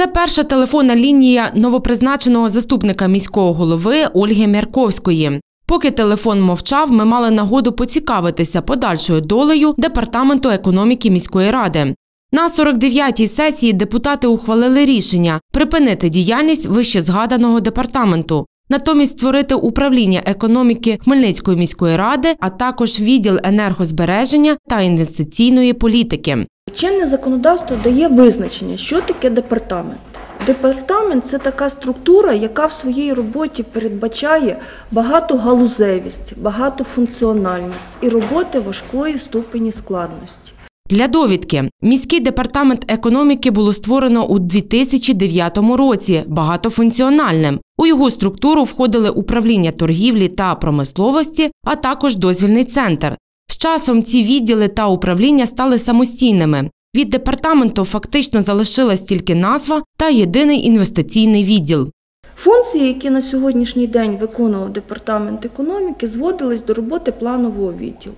Це перша телефонна лінія новопризначеного заступника міського голови Ольги Мярковської. Поки телефон мовчав, ми мали нагоду поцікавитися подальшою долею департаменту економіки міської ради. На 49-й сесії депутати ухвалили рішення припинити діяльність вище згаданого департаменту, натомість створити управління економіки Хмельницької міської ради, а також відділ енергозбереження та інвестиційної політики. Чинне законодавство дає визначення, що таке департамент. Департамент це така структура, яка в своїй роботі передбачає багатогалузевість, багатофункціональність і роботи важкої ступені складності. Для довідки міський департамент економіки було створено у 2009 році багатофункціональним. У його структуру входили управління торгівлі та промисловості, а також дозвільний центр. З часом ці відділи та управління стали самостійними. Від департаменту фактично залишилась тільки назва та єдиний інвестиційний відділ. Функції, які на сьогоднішній день виконував департамент економіки, зводились до роботи планового відділу.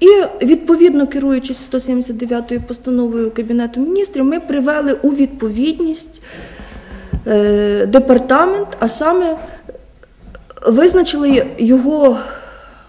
І відповідно керуючись 179 постановою Кабінету міністрів, ми привели у відповідність е, департамент, а саме визначили його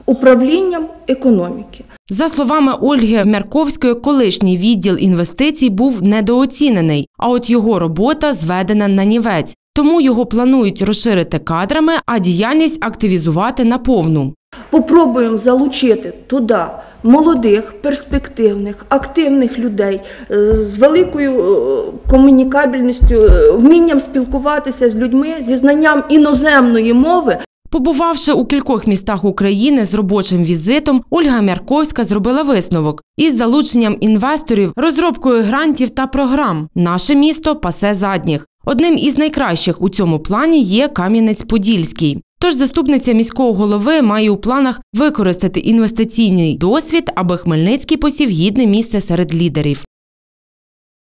управлінням економіки. За словами Ольги Мярковської, колишній відділ інвестицій був недооцінений, а от його робота зведена на нівець. Тому його планують розширити кадрами, а діяльність активізувати наповну. Попробуємо залучити туди молодих, перспективних, активних людей е, з великою е, комунікабельністю, е, вмінням спілкуватися з людьми, зі знанням іноземної мови. Побувавши у кількох містах України з робочим візитом, Ольга Мярковська зробила висновок із залученням інвесторів, розробкою грантів та програм. Наше місто пасе задніх. Одним із найкращих у цьому плані є Кам'янець-Подільський. Тож заступниця міського голови має у планах використати інвестиційний досвід, аби Хмельницький посів гідне місце серед лідерів.